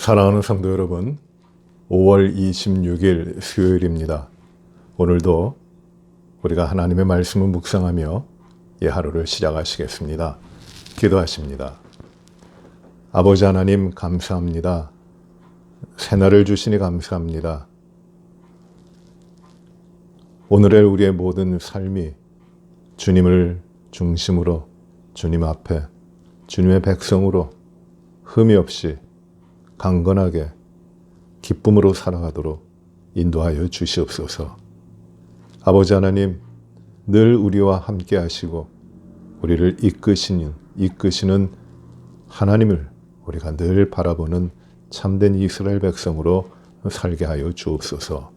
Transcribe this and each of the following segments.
사랑하는 성도 여러분, 5월 26일 수요일입니다. 오늘도 우리가 하나님의 말씀을 묵상하며 이 하루를 시작하시겠습니다. 기도하십니다. 아버지 하나님 감사합니다. 새날을 주시니 감사합니다. 오늘의 우리의 모든 삶이 주님을 중심으로 주님 앞에 주님의 백성으로 흠이 없이 강건하게 기쁨으로 살아가도록 인도하여 주시옵소서. 아버지 하나님, 늘 우리와 함께 하시고 우리를 이끄시는 이끄시는 하나님을 우리가 늘 바라보는 참된 이스라엘 백성으로 살게 하여 주옵소서.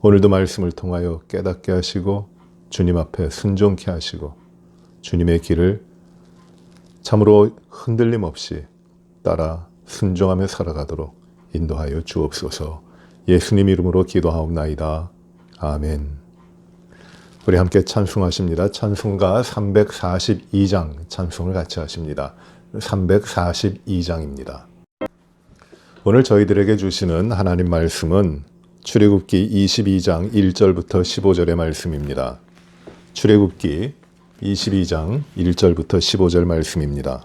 오늘도 말씀을 통하여 깨닫게 하시고 주님 앞에 순종케 하시고 주님의 길을 참으로 흔들림 없이 따라 순종하며 살아가도록 인도하여 주옵소서. 예수님 이름으로 기도하옵나이다. 아멘. 우리 함께 찬송하십니다. 찬송가 342장 찬송을 같이 하십니다. 342장입니다. 오늘 저희들에게 주시는 하나님 말씀은 출애굽기 22장 1절부터 15절의 말씀입니다. 출애굽기 22장 1절부터 15절 말씀입니다.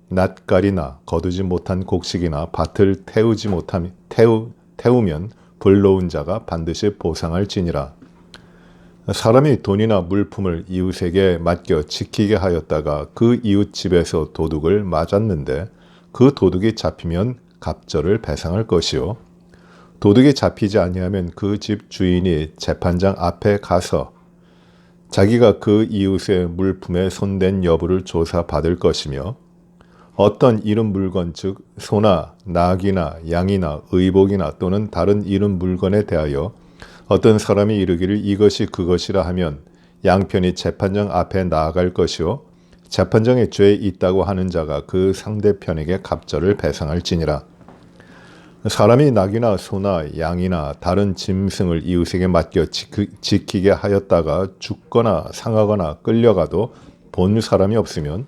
낯가리나 거두지 못한 곡식이나 밭을 태우지 못함 태우 태우면 불러온 자가 반드시 보상할 지니라. 사람이 돈이나 물품을 이웃에게 맡겨 지키게 하였다가 그 이웃 집에서 도둑을 맞았는데 그 도둑이 잡히면 갑절을 배상할 것이요. 도둑이 잡히지 아니하면 그 집 주인이 재판장 앞에 가서 자기가 그 이웃의 물품에 손댄 여부를 조사받을 것이며 어떤 이름 물건 즉 소나 낙이나 양이나 의복이나 또는 다른 이름 물건에 대하여 어떤 사람이 이르기를 이것이 그것이라 하면 양편이 재판장 앞에 나아갈 것이요 재판장에 죄 있다고 하는 자가 그 상대편에게 갑절을 배상할지니라. 사람이 낙이나 소나 양이나 다른 짐승을 이웃에게 맡겨 지키게 하였다가 죽거나 상하거나 끌려가도 본 사람이 없으면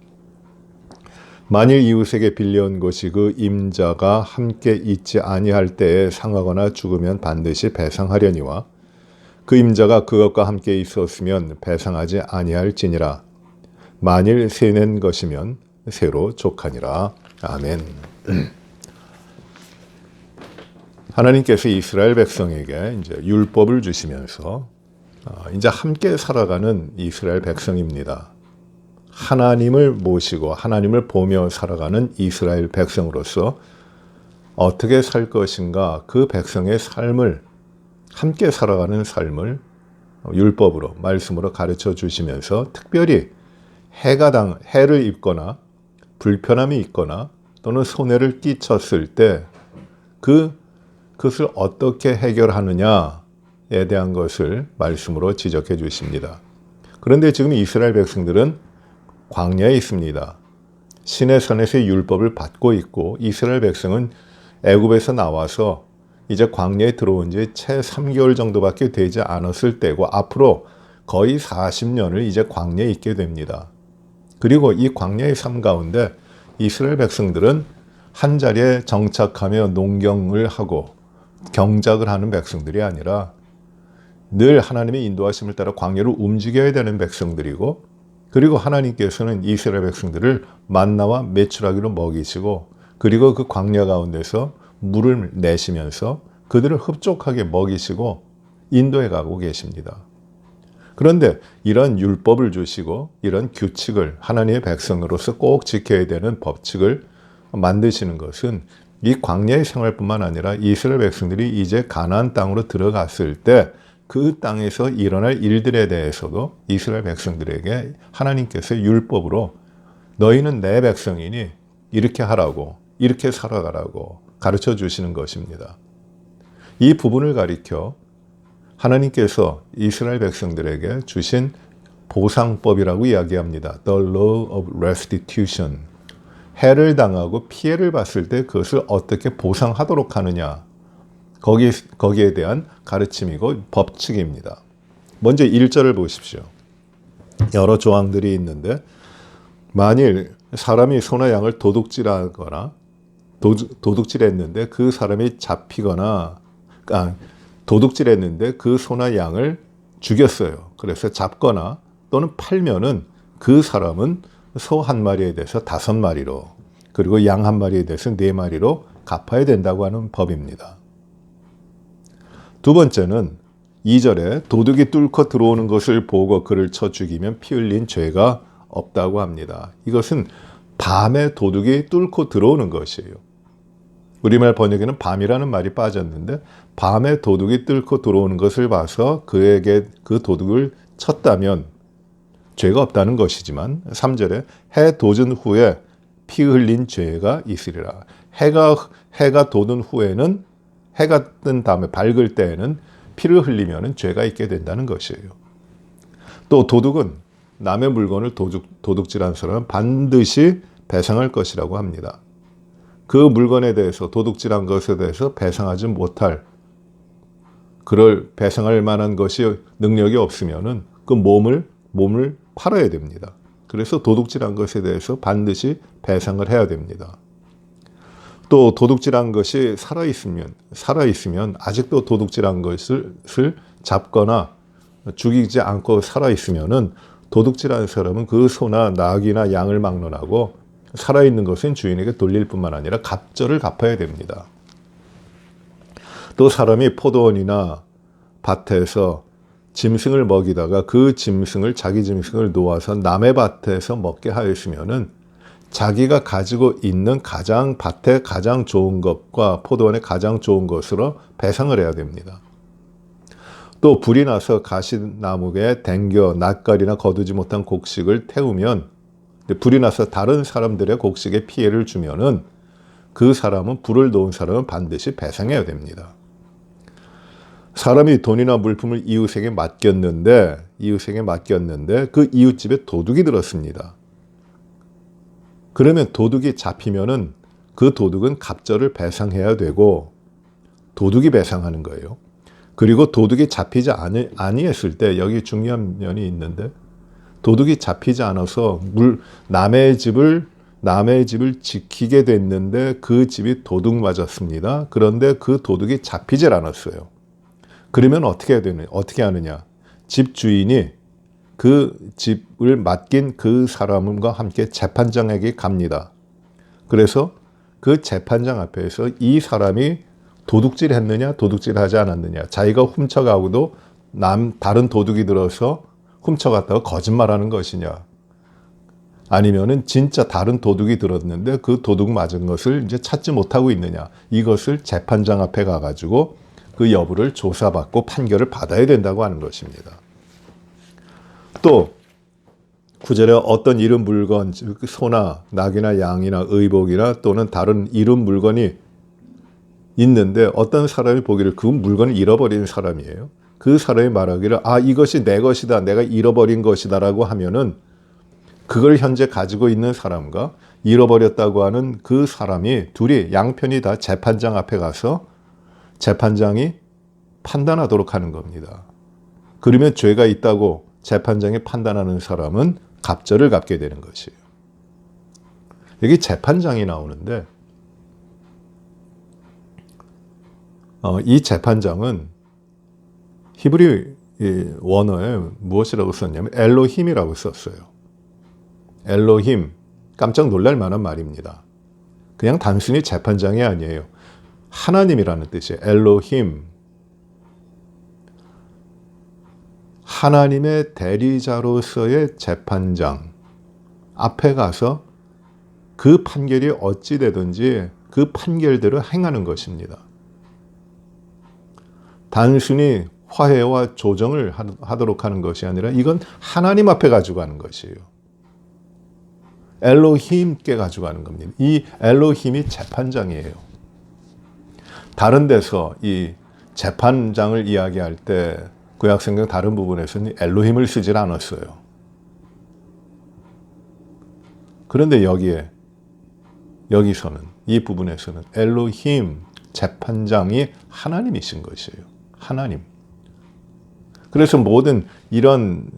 만일 이웃에게 빌려온 것이 그 임자가 함께 있지 아니할 때에 상하거나 죽으면 반드시 배상하려니와 그 임자가 그것과 함께 있었으면 배상하지 아니할지니라. 만일 세낸 것이면 새로 족하니라. 아멘. 하나님께서 이스라엘 백성에게 이제 율법을 주시면서 어, 이제 함께 살아가는 이스라엘 백성입니다. 하나님을 모시고 하나님을 보며 살아가는 이스라엘 백성으로서 어떻게 살 것인가 그 백성의 삶을 함께 살아가는 삶을 율법으로 말씀으로 가르쳐 주시면서 특별히 해가 당 해를 입거나 불편함이 있거나 또는 손해를 끼쳤을 때 그 그것을 어떻게 해결하느냐에 대한 것을 말씀으로 지적해 주십니다. 그런데 지금 이스라엘 백성들은 광야에 있습니다. 신의 선에서의 율법을 받고 있고 이스라엘 백성은 애굽에서 나와서 이제 광야에 들어온 지 채 3개월 정도밖에 되지 않았을 때고 앞으로 거의 40년을 이제 광야에 있게 됩니다. 그리고 이 광야의 삶 가운데 이스라엘 백성들은 한 자리에 정착하며 농경을 하고 경작을 하는 백성들이 아니라 늘 하나님의 인도하심을 따라 광야를 움직여야 되는 백성들이고 그리고 하나님께서는 이스라엘 백성들을 만나와 메추라기로 먹이시고 그리고 그 광야 가운데서 물을 내시면서 그들을 흡족하게 먹이시고 인도해 가고 계십니다. 그런데 이런 율법을 주시고 이런 규칙을 하나님의 백성으로서 꼭 지켜야 되는 법칙을 만드시는 것은 이 광야의 생활뿐만 아니라 이스라엘 백성들이 이제 가나안 땅으로 들어갔을 때 그 땅에서 일어날 일들에 대해서도 이스라엘 백성들에게 하나님께서 율법으로 너희는 내 백성이니 이렇게 하라고 이렇게 살아가라고 가르쳐 주시는 것입니다. 이 부분을 가리켜 하나님께서 이스라엘 백성들에게 주신 보상법이라고 이야기합니다. The Law of Restitution. 해를 당하고 피해를 봤을 때 그것을 어떻게 보상하도록 하느냐. 거기, 거기에 대한 가르침이고 법칙입니다. 먼저 1절을 보십시오. 여러 조항들이 있는데, 만일 사람이 소나 양을 도둑질하거나 도둑 질했는데 그 사람이 잡히거나 아, 도둑질했는데 그 소나 양을 죽였어요. 그래서 잡거나 또는 팔면은 그 사람은 소 한 마리에 대해서 다섯 마리로 그리고 양 한 마리에 대해서 네 마리로 갚아야 된다고 하는 법입니다. 두 번째는 2절에 도둑이 뚫고 들어오는 것을 보고 그를 쳐 죽이면 피 흘린 죄가 없다고 합니다. 이것은 밤에 도둑이 뚫고 들어오는 것이에요. 우리말 번역에는 밤이라는 말이 빠졌는데 밤에 도둑이 뚫고 들어오는 것을 봐서 그에게 그 도둑을 쳤다면 죄가 없다는 것이지만 3절에 해 도전 후에 피 흘린 죄가 있으리라. 해가 해가 돋은 후에는 해가 뜬 다음에 밝을 때에는 피를 흘리면은 죄가 있게 된다는 것이에요. 또 도둑은 남의 물건을 도둑, 도둑질한 사람은 반드시 배상할 것이라고 합니다. 그 물건에 대해서 도둑질한 것에 대해서 배상하지 못할 그럴 배상할 만한 것이 능력이 없으면은 그 몸을 몸을 팔아야 됩니다. 그래서 도둑질한 것에 대해서 반드시 배상을 해야 됩니다. 또 도둑질한 것이 살아 있으면 살아 있으면 아직도 도둑질한 것을 잡거나 죽이지 않고 살아 있으면은 도둑질한 사람은 그 소나 낙이나 양을 막론하고 살아 있는 것은 주인에게 돌릴 뿐만 아니라 갑절을 갚아야 됩니다. 또 사람이 포도원이나 밭에서 짐승을 먹이다가 그 짐승을 자기 짐승을 놓아서 남의 밭에서 먹게 하였으면은 자기가 가지고 있는 가장 밭에 가장 좋은 것과 포도원에 가장 좋은 것으로 배상을 해야 됩니다. 또 불이 나서 가시나무에 댕겨 낯가리나 거두지 못한 곡식을 태우면 불이 나서 다른 사람들의 곡식에 피해를 주면은 그 사람은 불을 놓은 사람은 반드시 배상해야 됩니다. 사람이 돈이나 물품을 이웃에게 맡겼는데 이웃에게 맡겼는데 그 이웃집에 도둑이 들었습니다. 그러면 도둑이 잡히면은 그 도둑은 갑절을 배상해야 되고 도둑이 배상하는 거예요. 그리고 도둑이 잡히지 아니, 아니했을 때 여기 중요한 면이 있는데 도둑이 잡히지 않아서 물 남의 집을 남의 집을 지키게 됐는데 그 집이 도둑 맞았습니다. 그런데 그 도둑이 잡히질 않았어요. 그러면 어떻게 해야 되느 어떻게 하느냐? 집 주인이 그 집을 맡긴 그 사람과 함께 재판장에게 갑니다. 그래서 그 재판장 앞에서 이 사람이 도둑질 했느냐, 도둑질 하지 않았느냐, 자기가 훔쳐가고도 남, 다른 도둑이 들어서 훔쳐갔다가 거짓말하는 것이냐, 아니면은 진짜 다른 도둑이 들었는데 그 도둑 맞은 것을 이제 찾지 못하고 있느냐, 이것을 재판장 앞에 가가지고 그 여부를 조사받고 판결을 받아야 된다고 하는 것입니다. 또 구절에 어떤 이름 물건, 소나 낙이나 양이나 의복이나 또는 다른 이름 물건이 있는데 어떤 사람이 보기를 그 물건을 잃어버린 사람이에요. 그 사람이 말하기를 아 이것이 내 것이다, 내가 잃어버린 것이다 라고 하면은 그걸 현재 가지고 있는 사람과 잃어버렸다고 하는 그 사람이 둘이 양편이 다 재판장 앞에 가서 재판장이 판단하도록 하는 겁니다. 그러면 죄가 있다고 재판장이 판단하는 사람은 갑절을 갚게 되는 것이에요. 여기 재판장이 나오는데 어, 이 재판장은 히브리 이 원어에 무엇이라고 썼냐면 엘로힘이라고 썼어요. 엘로힘 깜짝 놀랄 만한 말입니다. 그냥 단순히 재판장이 아니에요. 하나님이라는 뜻이에요. 엘로힘. 하나님의 대리자로서의 재판장 앞에 가서 그 판결이 어찌 되든지 그 판결대로 행하는 것입니다. 단순히 화해와 조정을 하도록 하는 것이 아니라 이건 하나님 앞에 가져가는 것이에요. 엘로힘께 가져가는 겁니다. 이 엘로힘이 재판장이에요. 다른 데서 이 재판장을 이야기할 때 구약성경 다른 부분에서는 엘로힘을 쓰질 않았어요. 그런데 여기에 여기서는 이 부분에서는 엘로힘 재판장이 하나님이신 것이에요. 하나님. 그래서 모든 이런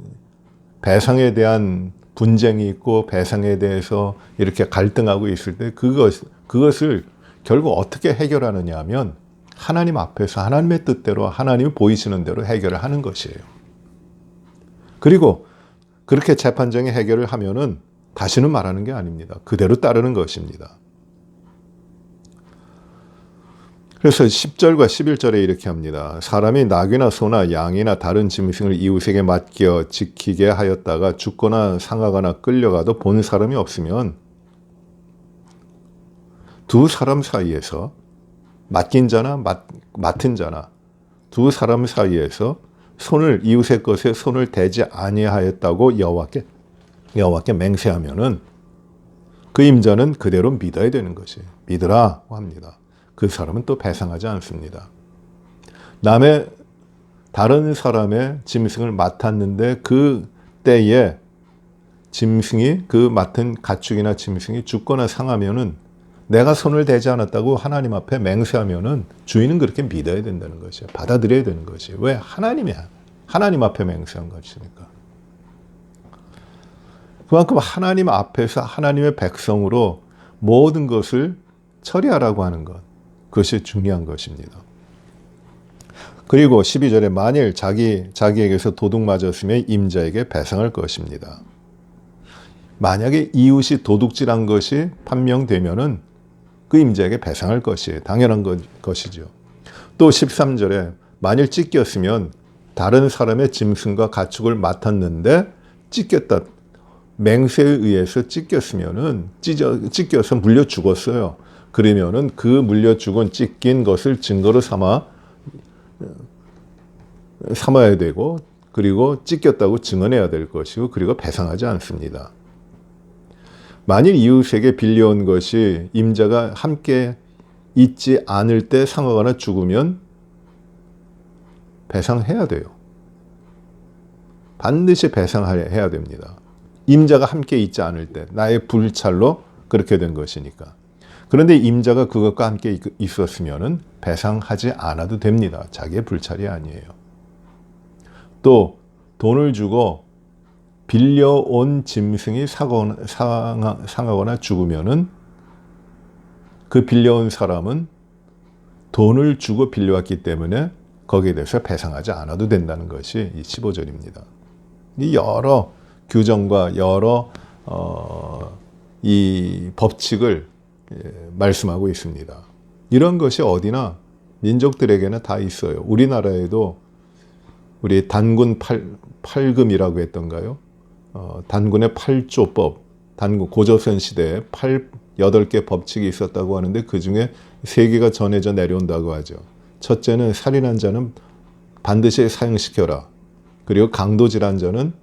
배상에 대한 분쟁이 있고 배상에 대해서 이렇게 갈등하고 있을 때 그것 그것을 결국 어떻게 해결하느냐 하면 하나님 앞에서 하나님의 뜻대로 하나님이 보이시는 대로 해결을 하는 것이에요. 그리고 그렇게 재판정의 해결을 하면은 다시는 말하는 게 아닙니다. 그대로 따르는 것입니다. 그래서 10절과 11절에 이렇게 합니다. 사람이 낙이나 소나 양이나 다른 짐승을 이웃에게 맡겨 지키게 하였다가 죽거나 상하거나 끌려가도 본 사람이 없으면 두 사람 사이에서 맡긴 자나 맡, 맡은 자나 두 사람 사이에서 손을 이웃의 것에 손을 대지 아니하였다고 여호와께 여호와께 맹세하면은 그 임자는 그대로 믿어야 되는 것이 믿으라 합니다. 그 사람은 또 배상하지 않습니다. 남의 다른 사람의 짐승을 맡았는데 그 때에 짐승이 그 맡은 가축이나 짐승이 죽거나 상하면은 내가 손을 대지 않았다고 하나님 앞에 맹세하면은 주인은 그렇게 믿어야 된다는 것이에요. 받아들여야 되는 것이에요. 왜? 하나님이야. 하나님 앞에 맹세한 것이니까. 그만큼 하나님 앞에서 하나님의 백성으로 모든 것을 처리하라고 하는 것. 그것이 중요한 것입니다. 그리고 12절에 만일 자기, 자기에게서 도둑 맞았으면 임자에게 배상할 것입니다. 만약에 이웃이 도둑질한 것이 판명되면은 그 임자에게 배상할 것이 당연한 것이죠. 또 13절에 만일 찢겼으면 다른 사람의 짐승과 가축을 맡았는데 찢겼다. 맹세에 의해서 찢겼으면은 찢어, 찢겨서 물려 죽었어요. 그러면은 그 물려 죽은 찢긴 것을 증거로 삼아 삼아야 되고 그리고 찢겼다고 증언해야 될 것이고 그리고 배상하지 않습니다. 만일 이웃에게 빌려온 것이 임자가 함께 있지 않을 때 상하거나 죽으면 배상해야 돼요. 반드시 배상해야 됩니다. 임자가 함께 있지 않을 때 나의 불찰로 그렇게 된 것이니까. 그런데 임자가 그것과 함께 있었으면 배상하지 않아도 됩니다. 자기의 불찰이 아니에요. 또 돈을 주고 빌려온 짐승이 사거나, 상하거나 죽으면은 그 빌려온 사람은 돈을 주고 빌려왔기 때문에 거기에 대해서 배상하지 않아도 된다는 것이 이 15절입니다. 이 여러 규정과 여러 어, 이 법칙을 예, 말씀하고 있습니다. 이런 것이 어디나 민족들에게는 다 있어요. 우리나라에도 우리 단군 팔, 팔금이라고 했던가요? 어, 단군의 팔조법, 단군 고조선 시대에 팔, 여덟 개 법칙이 있었다고 하는데 그 중에 세 개가 전해져 내려온다고 하죠. 첫째는 살인한 자는 반드시 사형시켜라. 그리고 강도질한 자는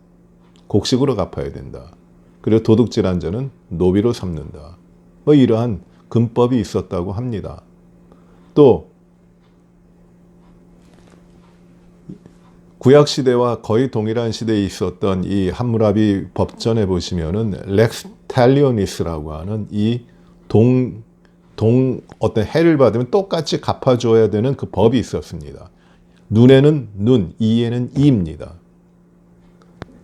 곡식으로 갚아야 된다. 그리고 도둑질한 자는 노비로 삼는다. 뭐 이러한 근법이 있었다고 합니다. 또 구약 시대와 거의 동일한 시대에 있었던 이 함무라비 법전에 보시면은 렉스 탈리오니스라고 하는 이 동, 동, 어떤 해를 받으면 똑같이 갚아줘야 되는 그 법이 있었습니다. 눈에는 눈, 이에는 이입니다.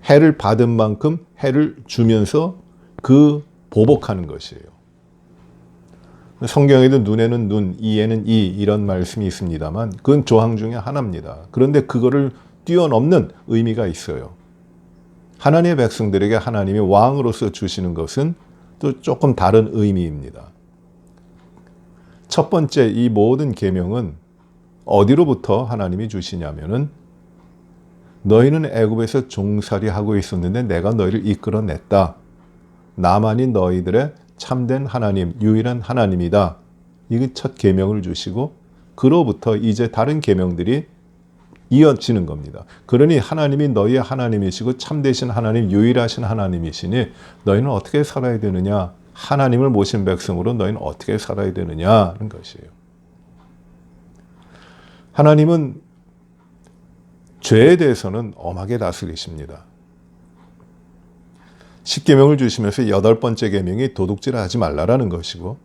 해를 받은 만큼 해를 주면서 그 보복하는 것이에요. 성경에도 눈에는 눈, 이에는 이 이런 말씀이 있습니다만 그건 조항 중에 하나입니다. 그런데 그거를 뛰어넘는 의미가 있어요. 하나님의 백성들에게 하나님이 왕으로서 주시는 것은 또 조금 다른 의미입니다. 첫 번째 이 모든 계명은 어디로부터 하나님이 주시냐면은 너희는 애굽에서 종살이 하고 있었는데 내가 너희를 이끌어냈다. 나만이 너희들의 참된 하나님, 유일한 하나님이다. 이게 첫 계명을 주시고 그로부터 이제 다른 계명들이 이어지는 겁니다. 그러니 하나님이 너희의 하나님이시고 참되신 하나님, 유일하신 하나님이시니 너희는 어떻게 살아야 되느냐? 하나님을 모신 백성으로 너희는 어떻게 살아야 되느냐는 것이에요. 하나님은 죄에 대해서는 엄하게 다스리십니다. 십계명을 주시면서 여덟 번째 계명이 도둑질을 하지 말라라는 것이고,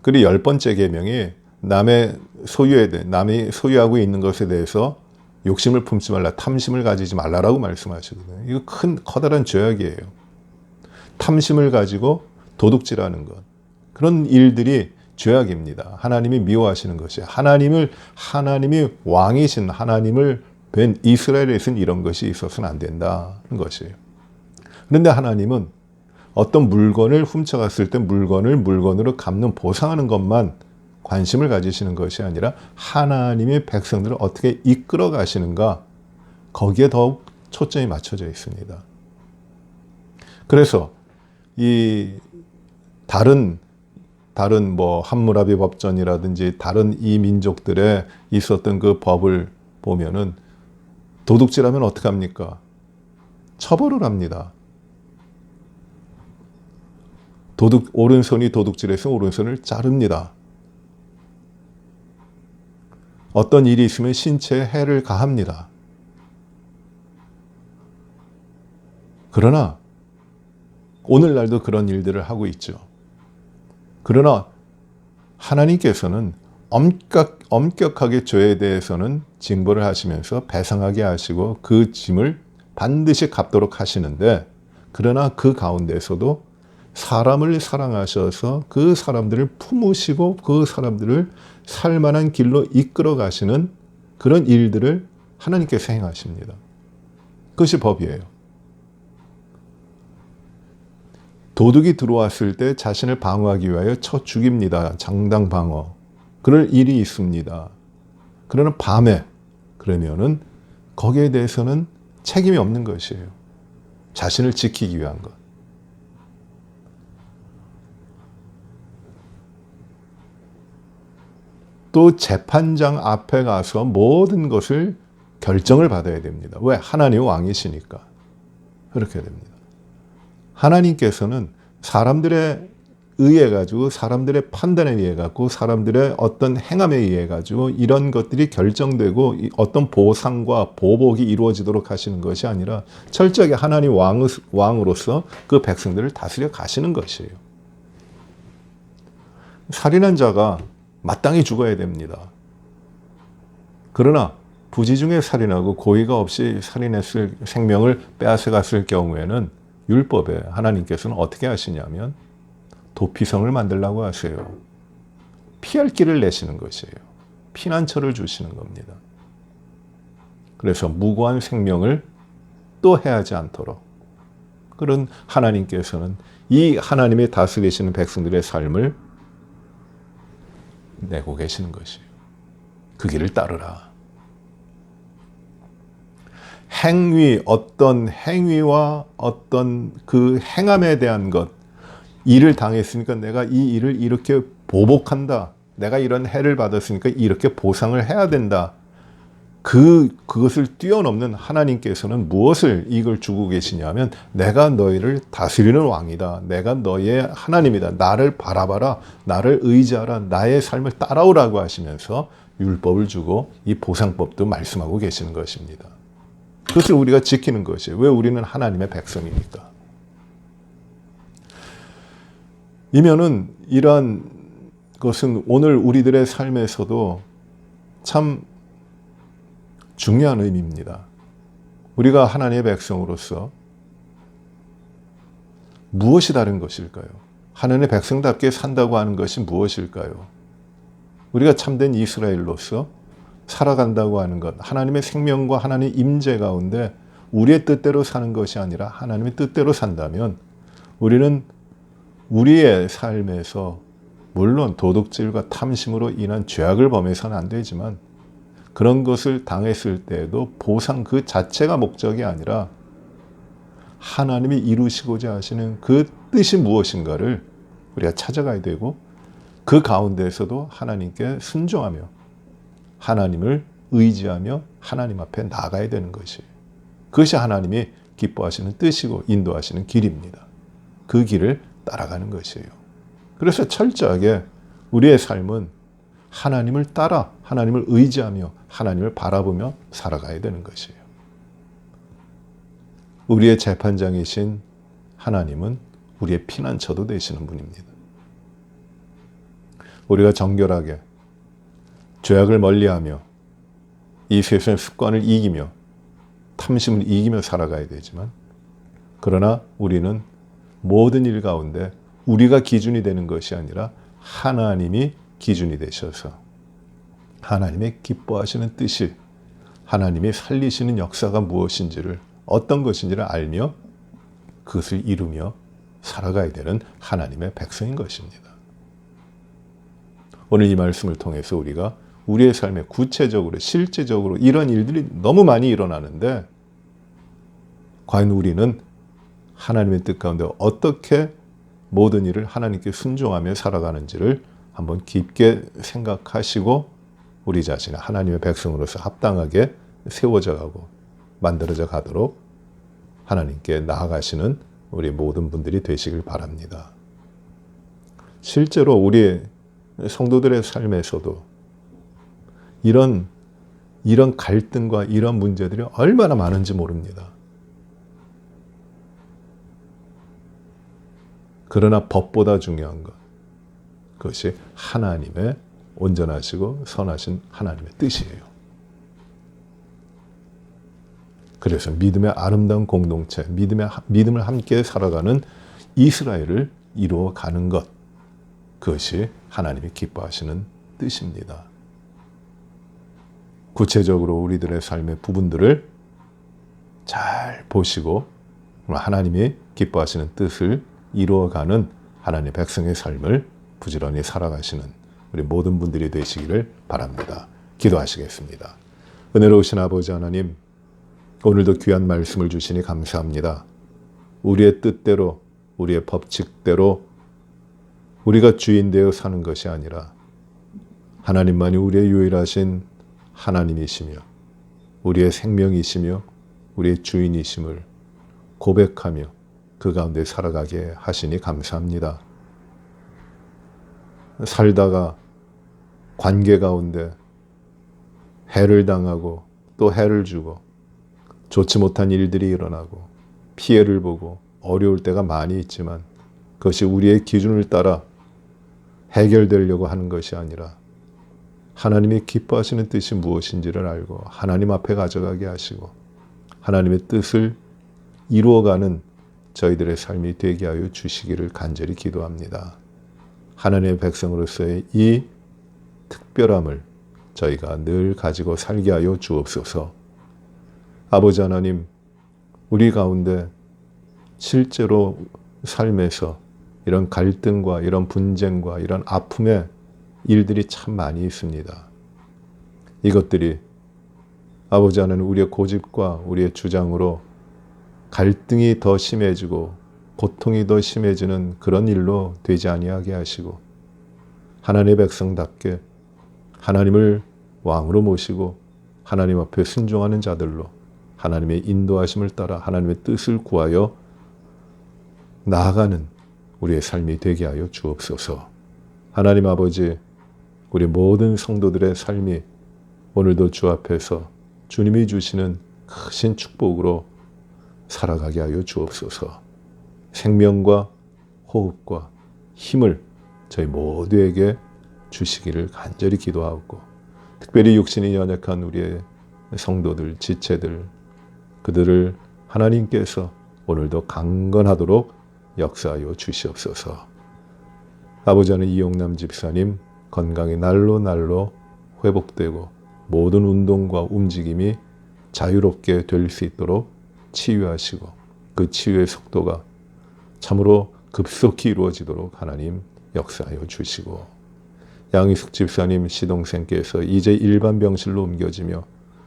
그리고 열 번째 계명이 남의 소유에 대해 남이 소유하고 있는 것에 대해서 욕심을 품지 말라, 탐심을 가지지 말라라고 말씀하시거든요. 이거 큰 커다란 죄악이에요. 탐심을 가지고 도둑질하는 것 그런 일들이 죄악입니다. 하나님이 미워하시는 것이 하나님을 하나님이 왕이신 하나님을 뵌 이스라엘에서는 이런 것이 있어서는 안 된다는 것이에요. 그런데 하나님은 어떤 물건을 훔쳐갔을 때 물건을 물건으로 갚는 보상하는 것만 관심을 가지시는 것이 아니라 하나님의 백성들을 어떻게 이끌어 가시는가 거기에 더욱 초점이 맞춰져 있습니다. 그래서 이 다른 다른 뭐 함무라비 법전이라든지 다른 이 민족들의 있었던 그 법을 보면은 도둑질하면 어떻게 합니까? 처벌을 합니다. 도둑 오른손이 도둑질해서 오른손을 자릅니다. 어떤 일이 있으면 신체에 해를 가합니다. 그러나 오늘날도 그런 일들을 하고 있죠. 그러나 하나님께서는 엄격, 엄격하게 죄에 대해서는 징벌을 하시면서 배상하게 하시고 그 짐을 반드시 갚도록 하시는데 그러나 그 가운데서도 사람을 사랑하셔서 그 사람들을 품으시고 그 사람들을 살만한 길로 이끌어 가시는 그런 일들을 하나님께서 행하십니다. 그것이 법이에요. 도둑이 들어왔을 때 자신을 방어하기 위하여 쳐 죽입니다. 장당 방어. 그럴 일이 있습니다. 그러나 밤에 그러면은 거기에 대해서는 책임이 없는 것이에요. 자신을 지키기 위한 것. 또 재판장 앞에 가서 모든 것을 결정을 받아야 됩니다. 왜? 하나님 왕이시니까. 그렇게 됩니다. 하나님께서는 사람들의 의해 가지고 사람들의 판단에 의해 가지고 사람들의 어떤 행함에 의해 가지고 이런 것들이 결정되고 어떤 보상과 보복이 이루어지도록 하시는 것이 아니라 철저하게 하나님 왕, 왕으로서 그 백성들을 다스려 가시는 것이에요. 살인한 자가 마땅히 죽어야 됩니다. 그러나 부지 중에 살인하고 고의가 없이 살인했을 생명을 빼앗아갔을 경우에는 율법에 하나님께서는 어떻게 하시냐면 도피성을 만들라고 하세요. 피할 길을 내시는 것이에요. 피난처를 주시는 겁니다. 그래서 무고한 생명을 또 해하지 않도록 그런 하나님께서는 이 하나님의 다스리시는 백성들의 삶을 내고 계시는 것이에요. 그 길을 따르라. 행위, 어떤 행위와 어떤 그 행함에 대한 것, 일을 당했으니까 내가 이 일을 이렇게 보복한다. 내가 이런 해를 받았으니까 이렇게 보상을 해야 된다. 그, 그것을 뛰어넘는 하나님께서는 무엇을 이걸 주고 계시냐면 내가 너희를 다스리는 왕이다. 내가 너의 하나님이다. 나를 바라봐라. 나를 의지하라. 나의 삶을 따라오라고 하시면서 율법을 주고 이 보상법도 말씀하고 계시는 것입니다. 그것을 우리가 지키는 것이에요. 왜 우리는 하나님의 백성이니까. 이면은 이러한 것은 오늘 우리들의 삶에서도 참 중요한 의미입니다. 우리가 하나님의 백성으로서 무엇이 다른 것일까요? 하나님의 백성답게 산다고 하는 것이 무엇일까요? 우리가 참된 이스라엘로서 살아간다고 하는 것, 하나님의 생명과 하나님의 임재 가운데 우리의 뜻대로 사는 것이 아니라 하나님의 뜻대로 산다면 우리는 우리의 삶에서 물론 도둑질과 탐심으로 인한 죄악을 범해서는 안 되지만 그런 것을 당했을 때에도 보상 그 자체가 목적이 아니라 하나님이 이루시고자 하시는 그 뜻이 무엇인가를 우리가 찾아가야 되고 그 가운데에서도 하나님께 순종하며 하나님을 의지하며 하나님 앞에 나가야 되는 것이 그것이 하나님이 기뻐하시는 뜻이고 인도하시는 길입니다. 그 길을 따라가는 것이에요. 그래서 철저하게 우리의 삶은 하나님을 따라 하나님을 의지하며 하나님을 바라보며 살아가야 되는 것이에요. 우리의 재판장이신 하나님은 우리의 피난처도 되시는 분입니다. 우리가 정결하게 죄악을 멀리하며 이 세상의 습관을 이기며 탐심을 이기며 살아가야 되지만 그러나 우리는 모든 일 가운데 우리가 기준이 되는 것이 아니라 하나님이 기준이 되셔서 하나님의 기뻐하시는 뜻이 하나님이 살리시는 역사가 무엇인지를 어떤 것인지를 알며 그것을 이루며 살아가야 되는 하나님의 백성인 것입니다. 오늘 이 말씀을 통해서 우리가 우리의 삶에 구체적으로 실제적으로 이런 일들이 너무 많이 일어나는데 과연 우리는 하나님의 뜻 가운데 어떻게 모든 일을 하나님께 순종하며 살아가는지를 한번 깊게 생각하시고 우리 자신을 하나님의 백성으로서 합당하게 세워져 가고 만들어져 가도록 하나님께 나아가시는 우리 모든 분들이 되시길 바랍니다. 실제로 우리 성도들의 삶에서도 이런 이런 갈등과 이런 문제들이 얼마나 많은지 모릅니다. 그러나 법보다 중요한 것 그것이 하나님의 온전하시고 선하신 하나님의 뜻이에요. 그래서 믿음의 아름다운 공동체, 믿음의 믿음을 함께 살아가는 이스라엘을 이루어 가는 것 그것이 하나님이 기뻐하시는 뜻입니다. 구체적으로 우리들의 삶의 부분들을 잘 보시고 하나님이 기뻐하시는 뜻을 이루어가는 하나님의 백성의 삶을 부지런히 살아가시는 우리 모든 분들이 되시기를 바랍니다. 기도하시겠습니다. 은혜로우신 아버지 하나님, 오늘도 귀한 말씀을 주시니 감사합니다. 우리의 뜻대로, 우리의 법칙대로 우리가 주인 되어 사는 것이 아니라 하나님만이 우리의 유일하신 하나님이시며 우리의 생명이시며 우리의 주인이심을 고백하며 그 가운데 살아가게 하시니 감사합니다. 살다가 관계 가운데 해를 당하고 또 해를 주고 좋지 못한 일들이 일어나고 피해를 보고 어려울 때가 많이 있지만 그것이 우리의 기준을 따라 해결되려고 하는 것이 아니라 하나님이 기뻐하시는 뜻이 무엇인지를 알고 하나님 앞에 가져가게 하시고 하나님의 뜻을 이루어가는 저희들의 삶이 되게 하여 주시기를 간절히 기도합니다. 하나님의 백성으로서의 이 특별함을 저희가 늘 가지고 살게 하여 주옵소서. 아버지 하나님, 우리 가운데 실제로 삶에서 이런 갈등과 이런 분쟁과 이런 아픔의 일들이 참 많이 있습니다. 이것들이 아버지 하나님 우리의 고집과 우리의 주장으로 갈등이 더 심해지고 고통이 더 심해지는 그런 일로 되지 아니하게 하시고 하나님의 백성답게 하나님을 왕으로 모시고 하나님 앞에 순종하는 자들로 하나님의 인도하심을 따라 하나님의 뜻을 구하여 나아가는 우리의 삶이 되게 하여 주옵소서. 하나님 아버지, 우리 모든 성도들의 삶이 오늘도 주 앞에서 주님이 주시는 크신 축복으로 살아가게 하여 주옵소서. 생명과 호흡과 힘을 저희 모두에게 주시기를 간절히 기도하고 특별히 육신이 연약한 우리의 성도들, 지체들 그들을 하나님께서 오늘도 강건하도록 역사하여 주시옵소서. 아버지는 이용남 집사님 건강이 날로 날로 회복되고 모든 운동과 움직임이 자유롭게 될 수 있도록 치유하시고 그 치유의 속도가 참으로 급속히 이루어지도록 하나님 역사하여 주시고 양희숙 집사님 시동생께서 이제 일반 병실로 옮겨지며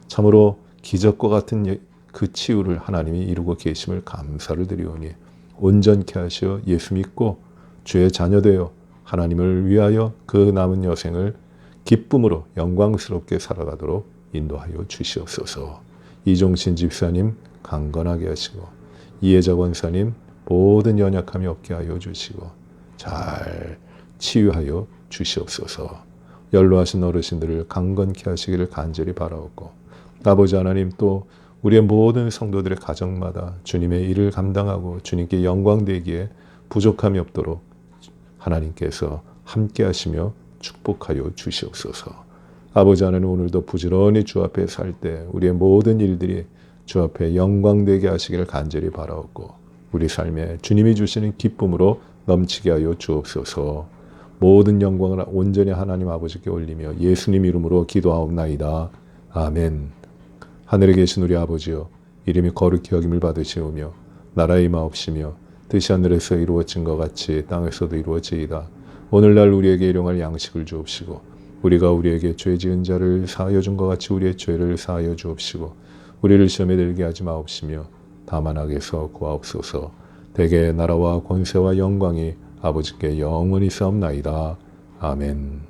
참으로 기적과 같은 예- 그 치유를 하나님이 이루고 계심을 감사를 드리오니 온전케 하시어 예수 믿고 주의 자녀 되어 하나님을 위하여 그 남은 여생을 기쁨으로 영광스럽게 살아가도록 인도하여 주시옵소서. 이종신 집사님 강건하게 하시고 이혜자 권사님 모든 연약함이 없게 하여 주시고 잘 치유하여 주시옵소서. 연로하신 어르신들을 강건케 하시기를 간절히 바라옵고 아버지 하나님 또 우리의 모든 성도들의 가정마다 주님의 일을 감당하고 주님께 영광되기에 부족함이 없도록 하나님께서 함께 하시며 축복하여 주시옵소서. 아버지 하나님 오늘도 부지런히 주 앞에 살 때 우리의 모든 일들이 주 앞에 영광되게 하시기를 간절히 바라옵고 우리 삶에 주님이 주시는 기쁨으로 넘치게 하여 주옵소서. 모든 영광을 온전히 하나님 아버지께 올리며 예수님 이름으로 기도하옵나이다. 아멘. 하늘에 계신 우리 아버지여 이름이 거룩히 여김을 받으시오며 나라의 마옵시며 뜻이 하늘에서 이루어진 것 같이 땅에서도 이루어지이다. 오늘날 우리에게 일용할 양식을 주옵시고 우리가 우리에게 죄 지은 자를 사하여 준 것 같이 우리의 죄를 사하여 주옵시고 우리를 시험에 들게 하지 마옵시며 다만 악에서 구하옵소서 대개 나라와 권세와 영광이 아버지께 영원히 싸움나이다. 아멘.